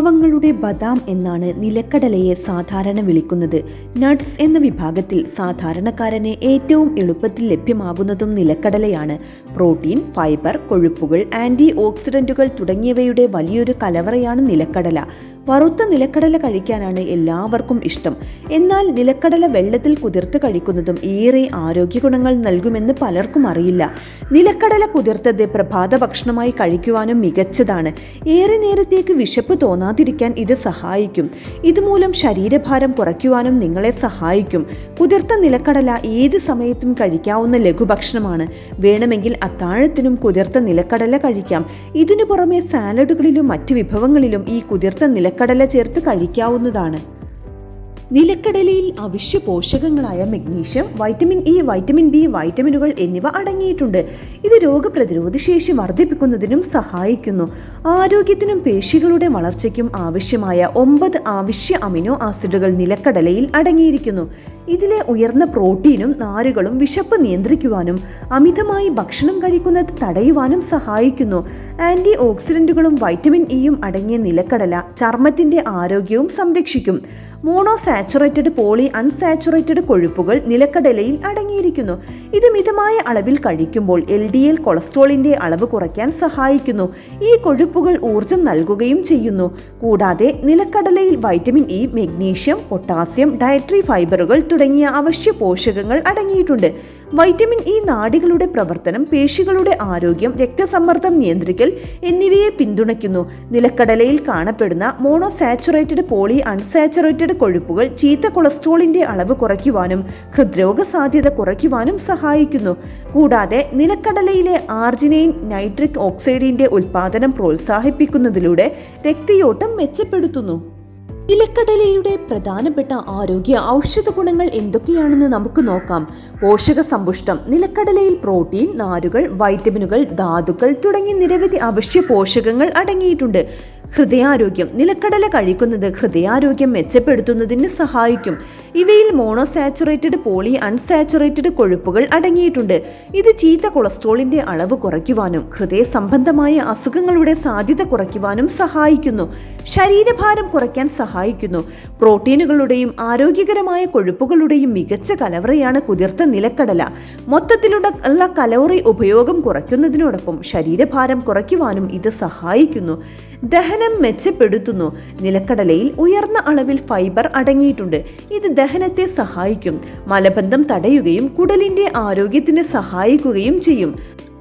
പാവങ്ങളുടെ ബദാം എന്നാണ് നിലക്കടലയെ സാധാരണ വിളിക്കുന്നത്. നട്ട്സ് എന്ന വിഭാഗത്തിൽ സാധാരണക്കാരന് ഏറ്റവും എളുപ്പത്തിൽ ലഭ്യമാകുന്നതും നിലക്കടലയാണ്. പ്രോട്ടീൻ ഫൈബർ കൊഴുപ്പുകൾ ആന്റി ഓക്സിഡന്റുകൾ തുടങ്ങിയവയുടെ വലിയൊരു കലവറയാണ് നിലക്കടല. വറുത്ത നിലക്കടല കഴിക്കാനാണ് എല്ലാവർക്കും ഇഷ്ടം. എന്നാൽ നിലക്കടല വെള്ളത്തിൽ കുതിർത്ത് കഴിക്കുന്നതും ഏറെ ആരോഗ്യ ഗുണങ്ങൾ നൽകുമെന്ന് പലർക്കും അറിയില്ല. നിലക്കടല കുതിർത്തത് പ്രഭാത ഭക്ഷണമായി കഴിക്കുവാനും മികച്ചതാണ്. ഏറെ നേരത്തേക്ക് വിശപ്പ് തോന്നാതിരിക്കാൻ ഇത് സഹായിക്കും. ഇതുമൂലം ശരീരഭാരം കുറയ്ക്കുവാനും നിങ്ങളെ സഹായിക്കും. കുതിർത്ത നിലക്കടല ഏത് സമയത്തും കഴിക്കാവുന്ന ലഘുഭക്ഷണമാണ്. വേണമെങ്കിൽ അത്താഴത്തിനും കുതിർത്ത നിലക്കടല കഴിക്കാം. ഇതിനു പുറമെ സാലഡുകളിലും മറ്റ് വിഭവങ്ങളിലും ഈ കുതിർത്ത നിലക്കടല ചേർത്ത് കഴിക്കാവുന്നതാണ്. നിലക്കടലയിൽ അവശ്യ പോഷകങ്ങളായ magnesium vitamin E vitamin B വൈറ്റമിനുകൾ എന്നിവ അടങ്ങിയിട്ടുണ്ട്. ഇത് രോഗപ്രതിരോധ ശേഷി വർദ്ധിപ്പിക്കുന്നതിനും സഹായിക്കുന്നു. ആരോഗ്യത്തിനും പേശികളുടെ വളർച്ചയ്ക്കും ആവശ്യമായ ഒമ്പത് ആവശ്യ അമിനോ ആസിഡുകൾ നിലക്കടലയിൽ അടങ്ങിയിരിക്കുന്നു. ഇതിലെ ഉയർന്ന പ്രോട്ടീനും നാരുകളും വിശപ്പ് നിയന്ത്രിക്കുവാനും അമിതമായി ഭക്ഷണം കഴിക്കുന്നത് തടയുവാനും സഹായിക്കുന്നു. ആന്റി ഓക്സിഡന്റുകളും വൈറ്റമിൻ ഇയും അടങ്ങിയ നിലക്കടല ചർമ്മത്തിന്റെ ആരോഗ്യവും സംരക്ഷിക്കും. മോണോസാച്ചുറേറ്റഡ് പോളി അൺസാച്ചുറേറ്റഡ് കൊഴുപ്പുകൾ നിലക്കടലയിൽ അടങ്ങിയിരിക്കുന്നു. ഇത് മിതമായ അളവിൽ കഴിക്കുമ്പോൾ എൽ ഡി എൽ കൊളസ്ട്രോളിന്റെ അളവ് കുറയ്ക്കാൻ സഹായിക്കുന്നു. ഈ കൊഴുപ്പുകൾ ഊർജം നൽകുകയും ചെയ്യുന്നു. കൂടാതെ നിലക്കടലയിൽ vitamin E magnesium potassium dietary ഫൈബറുകൾ തുടങ്ങിയ അവശ്യ പോഷകങ്ങൾ അടങ്ങിയിട്ടുണ്ട്. വൈറ്റമിൻ ഇ നാടികളുടെ പ്രവർത്തനം പേശികളുടെ ആരോഗ്യം രക്തസമ്മർദ്ദം നിയന്ത്രിക്കൽ എന്നിവയെ പിന്തുണയ്ക്കുന്നു. നിലക്കടലയിൽ കാണപ്പെടുന്ന മോണോസാച്ചുറേറ്റഡ് പോളി അൺസാച്ചുറേറ്റഡ് കൊഴുപ്പുകൾ ചീത്ത കൊളസ്ട്രോളിന്റെ അളവ് കുറയ്ക്കുവാനും ഹൃദ്രോഗ സാധ്യത കുറയ്ക്കുവാനും സഹായിക്കുന്നു. കൂടാതെ നിലക്കടലയിലെ ആർജിനൈൻ നൈട്രിക് ഓക്സൈഡിന്റെ ഉൽപാദനം പ്രോത്സാഹിപ്പിക്കുന്നതിലൂടെ രക്തയോട്ടം മെച്ചപ്പെടുത്തുന്നു. നിലക്കടലയുടെ പ്രധാനപ്പെട്ട ആരോഗ്യ ഔഷധ ഗുണങ്ങൾ എന്തൊക്കെയാണെന്ന് നമുക്ക് നോക്കാം. പോഷക സമ്പുഷ്ടം നിലക്കടലയിൽ പ്രോട്ടീൻ നാരുകൾ വൈറ്റമിനുകൾ ധാതുക്കൾ തുടങ്ങി നിരവധി അവശ്യ പോഷകങ്ങൾ അടങ്ങിയിട്ടുണ്ട്. ഹൃദയാരോഗ്യം. നിലക്കടല കഴിക്കുന്നത് ഹൃദയാരോഗ്യം മെച്ചപ്പെടുത്തുന്നതിന് സഹായിക്കും. ഇവയിൽ മോണോസാച്ചുറേറ്റഡ് പോളി അൺസാച്ചുറേറ്റഡ് കൊഴുപ്പുകൾ അടങ്ങിയിട്ടുണ്ട്. ഇത് ചീത്ത കൊളസ്ട്രോളിന്റെ അളവ് കുറയ്ക്കുവാനും ഹൃദയ സംബന്ധമായ അസുഖങ്ങളുടെ സാധ്യത കുറയ്ക്കുവാനും സഹായിക്കുന്നു. ശരീരഭാരം കുറയ്ക്കാൻ സഹായിക്കുന്നു. പ്രോട്ടീനുകളുടെയും ആരോഗ്യകരമായ കൊഴുപ്പുകളുടെയും മികച്ച കലവറയാണ് കുതിർത്ത നിലക്കടല. മൊത്തത്തിലുള്ള കലോറി ഉപയോഗം കുറയ്ക്കുന്നതിനോടൊപ്പം ശരീരഭാരം കുറയ്ക്കുവാനും ഇത് സഹായിക്കുന്നു. ദഹനം മെച്ചപ്പെടുത്തുന്നു. നിലക്കടലയിൽ ഉയർന്ന അളവിൽ ഫൈബർ അടങ്ങിയിട്ടുണ്ട്. ഇത് ദഹനത്തെ സഹായിക്കും. മലബന്ധം തടയുകയും കുടലിന്റെ ആരോഗ്യത്തിന് സഹായിക്കുകയും ചെയ്യും.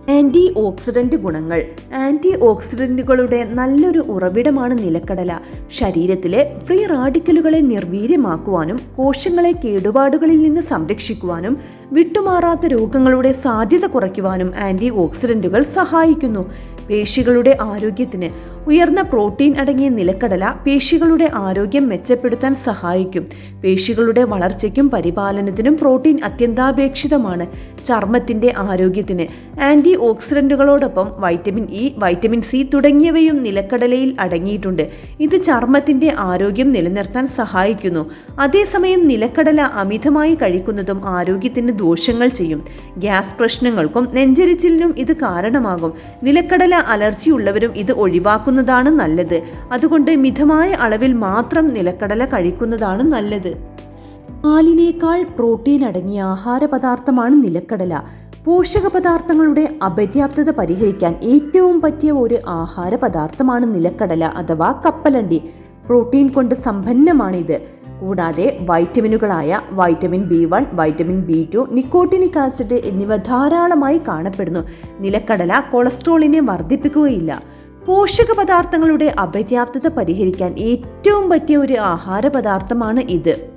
ആന്റി ഓക്സിഡന്റ് ഗുണങ്ങൾ. ആന്റി ഓക്സിഡന്റുകളുടെ നല്ലൊരു ഉറവിടമാണ് നിലക്കടല. ശരീരത്തിലെ ഫ്രീ റാഡിക്കലുകളെ നിർവീര്യമാക്കുവാനും കോശങ്ങളെ കേടുപാടുകളിൽ നിന്ന് സംരക്ഷിക്കുവാനും വിട്ടുമാറാത്ത രോഗങ്ങളുടെ സാധ്യത കുറയ്ക്കുവാനും ആന്റി ഓക്സിഡന്റുകൾ സഹായിക്കുന്നു. പേശികളുടെ ആരോഗ്യത്തിന് ഉയർന്ന പ്രോട്ടീൻ അടങ്ങിയ നിലക്കടല പേശികളുടെ ആരോഗ്യം മെച്ചപ്പെടുത്താൻ സഹായിക്കും. പേശികളുടെ വളർച്ചയ്ക്കും പരിപാലനത്തിനും പ്രോട്ടീൻ അത്യന്താപേക്ഷിതമാണ്. ചർമ്മത്തിന്റെ ആരോഗ്യത്തിന് ആന്റി ഓക്സിഡന്റുകളോടൊപ്പം വൈറ്റമിൻ ഇ വൈറ്റമിൻ സി തുടങ്ങിയവയും നിലക്കടലയിൽ അടങ്ങിയിട്ടുണ്ട്. ഇത് ചർമ്മത്തിന്റെ ആരോഗ്യം നിലനിർത്താൻ സഹായിക്കുന്നു. അതേസമയം നിലക്കടല അമിതമായി കഴിക്കുന്നതും ആരോഗ്യത്തിന് ദോഷങ്ങൾ ചെയ്യും. ഗ്യാസ് പ്രശ്നങ്ങൾക്കും നെഞ്ചരിച്ചിലിനും ഇത് കാരണമാകും. നിലക്കടല അലർജി ഉള്ളവരും ഇത് ഒഴിവാക്കുന്നതാണ് നല്ലത്. അതുകൊണ്ട് മിതമായ അളവിൽ മാത്രം നിലക്കടല കഴിക്കുന്നതാണ് നല്ലത്. പാലിനേക്കാൾ പ്രോട്ടീൻ അടങ്ങിയ ആഹാര പദാർത്ഥമാണ് നിലക്കടല. പോഷക പദാർത്ഥങ്ങളുടെ അപര്യാപ്തത പരിഹരിക്കാൻ ഏറ്റവും പറ്റിയ ഒരു ആഹാര പദാർത്ഥമാണ് നിലക്കടല അഥവാ കപ്പലണ്ടി. പ്രോട്ടീൻ കൊണ്ട് സമ്പന്നമാണിത്. കൂടാതെ വൈറ്റമിനുകളായ vitamin B one vitamin B two nicotinic acid എന്നിവ ധാരാളമായി കാണപ്പെടുന്നു. നിലക്കടല കൊളസ്ട്രോളിനെ വർദ്ധിപ്പിക്കുകയില്ല. പോഷക പദാർത്ഥങ്ങളുടെ അപര്യാപ്തത പരിഹരിക്കാൻ ഏറ്റവും പറ്റിയ ഒരു ആഹാര പദാർത്ഥമാണ് ഇത്.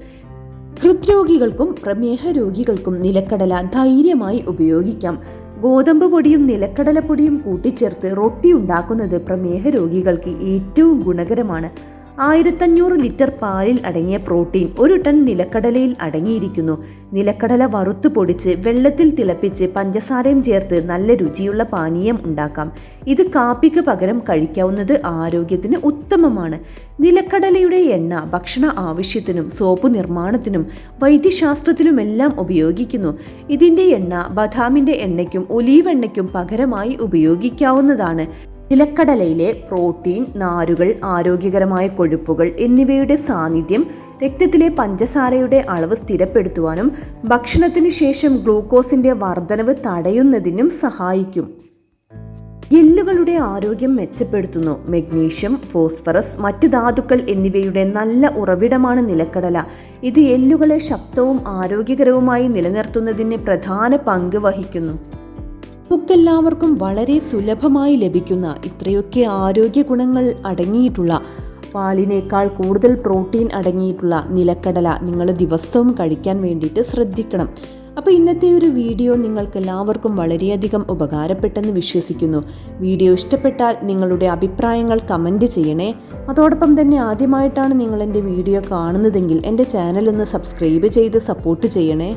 ഹൃദ്രോഗികൾക്കും പ്രമേഹ രോഗികൾക്കും നിലക്കടല ധൈര്യമായി ഉപയോഗിക്കാം. ഗോതമ്പ് പൊടിയും നിലക്കടല പൊടിയും കൂട്ടിച്ചേർത്ത് റൊട്ടി ഉണ്ടാക്കുന്നത് പ്രമേഹ രോഗികൾക്ക് ഏറ്റവും ഗുണകരമാണ്. ആയിരത്തഞ്ഞൂറ് ലിറ്റർ പാലിൽ അടങ്ങിയ പ്രോട്ടീൻ ഒരു ടൺ നിലക്കടലയിൽ അടങ്ങിയിരിക്കുന്നു. നിലക്കടല വറുത്തു പൊടിച്ച് വെള്ളത്തിൽ തിളപ്പിച്ച് പഞ്ചസാരയും ചേർത്ത് നല്ല രുചിയുള്ള പാനീയം ഉണ്ടാക്കാം. ഇത് കാപ്പിക്ക് പകരം കഴിക്കാവുന്നത് ആരോഗ്യത്തിന് ഉത്തമമാണ്. നിലക്കടലയുടെ എണ്ണ ഭക്ഷണ ആവശ്യത്തിനും സോപ്പ് നിർമ്മാണത്തിനും വൈദ്യശാസ്ത്രത്തിലുമെല്ലാം ഉപയോഗിക്കുന്നു. ഇതിന്റെ എണ്ണ ബദാമിന്റെ എണ്ണയ്ക്കും ഒലീവ് എണ്ണയ്ക്കും പകരമായി ഉപയോഗിക്കാവുന്നതാണ്. നിലക്കടലയിലെ പ്രോട്ടീൻ നാരുകൾ ആരോഗ്യകരമായ കൊഴുപ്പുകൾ എന്നിവയുടെ സാന്നിധ്യം രക്തത്തിലെ പഞ്ചസാരയുടെ അളവ് സ്ഥിരപ്പെടുത്തുവാനും ഭക്ഷണത്തിന് ശേഷം ഗ്ലൂക്കോസിന്റെ വർധനവ് തടയുന്നതിനും സഹായിക്കും. എല്ലുകളുടെ ആരോഗ്യം മെച്ചപ്പെടുത്തുന്നു. മെഗ്നീഷ്യം ഫോസ്ഫറസ് മറ്റ് ധാതുക്കൾ എന്നിവയുടെ നല്ല ഉറവിടമാണ് നിലക്കടല. ഇത് എല്ലുകളെ ശക്തവും ആരോഗ്യകരവുമായി നിലനിർത്തുന്നതിന് പ്രധാന പങ്ക് വഹിക്കുന്നു. നമുക്കെല്ലാവർക്കും വളരെ സുലഭമായി ലഭിക്കുന്ന ഇത്രയൊക്കെ ആരോഗ്യ ഗുണങ്ങൾ അടങ്ങിയിട്ടുള്ള പാലിനേക്കാൾ കൂടുതൽ പ്രോട്ടീൻ അടങ്ങിയിട്ടുള്ള നിലക്കടല നിങ്ങൾ ദിവസവും കഴിക്കാൻ വേണ്ടിയിട്ട് ശ്രദ്ധിക്കണം. അപ്പോൾ ഇന്നത്തെ ഒരു വീഡിയോ നിങ്ങൾക്ക് എല്ലാവർക്കും വളരെയധികം ഉപകാരപ്പെട്ടെന്ന് വിശ്വസിക്കുന്നു. വീഡിയോ ഇഷ്ടപ്പെട്ടാൽ നിങ്ങളുടെ അഭിപ്രായങ്ങൾ കമന്റ് ചെയ്യണേ. അതോടൊപ്പം തന്നെ ആദ്യമായിട്ടാണ് നിങ്ങൾ എന്റെ വീഡിയോ കാണുന്നതെങ്കിൽ എന്റെ ചാനൽ ഒന്ന് സബ്സ്ക്രൈബ് ചെയ്ത് സപ്പോർട്ട് ചെയ്യണേ.